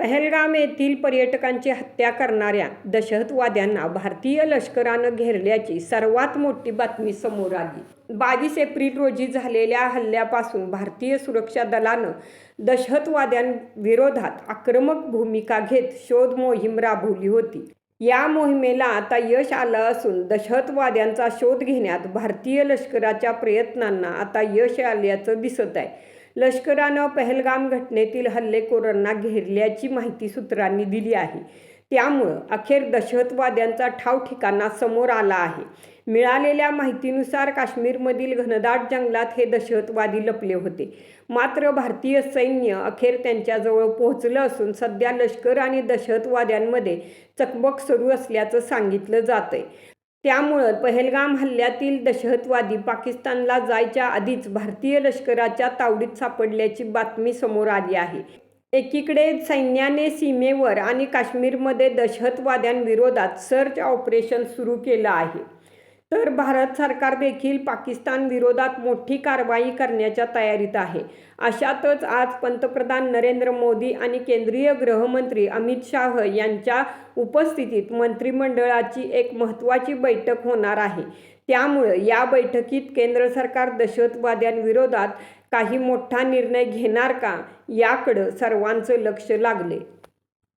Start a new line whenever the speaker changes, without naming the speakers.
पहलगाम येथील पर्यटकांची हत्या करणाऱ्या दहशतवाद्यांना भारतीय लष्करानं घेरल्याची सर्वात मोठी बातमी समोर आली. बावीस एप्रिल रोजी झालेल्या हल्ल्यापासून भारतीय सुरक्षा दलानं दहशतवाद्यांविरोधात आक्रमक भूमिका घेत शोध मोहीम राबवली होती. या मोहिमेला आता यश आलं असून दहशतवाद्यांचा शोध घेण्यात भारतीय लष्कराच्या प्रयत्नांना आता यश आल्याचं दिसत आहे. लष्करानं पहलगाम घटनेतील हल्लेखोरांना घेरल्याची माहिती सूत्रांनी दिली आहे. त्यामुळं अखेर दहशतवाद्यांचा ठाव ठिकाणा समोर आला आहे. मिळालेल्या माहितीनुसार काश्मीरमधील घनदाट जंगलात हे दहशतवादी लपले होते. मात्र भारतीय सैन्य अखेर त्यांच्याजवळ पोहोचलं असून सध्या लष्कर आणि दहशतवाद्यांमध्ये चकमक सुरू असल्याचं सांगितलं जातंय. त्यामुळं पहलगाम हल्ल्यातील दहशतवादी पाकिस्तानला जायच्या आधीच भारतीय लष्कराच्या तावडीत सापडल्याची बातमी समोर आली आहे. एकीकडे सैन्याने सीमेवर आणि काश्मीरमध्ये दहशतवाद्यांविरोधात सर्च ऑपरेशन सुरू केलं आहे. तर भारत सरकार देखील पाकिस्तान विरोधात मोठी कारवाई करण्याच्या तयारीत आहे. अशातच आज पंतप्रधान नरेंद्र मोदी आणि केंद्रीय गृहमंत्री अमित शाह यांच्या उपस्थितीत मंत्रिमंडळाची एक महत्त्वाची बैठक होणार आहे. त्यामुळं या बैठकीत केंद्र सरकार दहशतवाद्यांविरोधात काही मोठा निर्णय घेणार का याकडं सर्वांचं लक्ष लागले.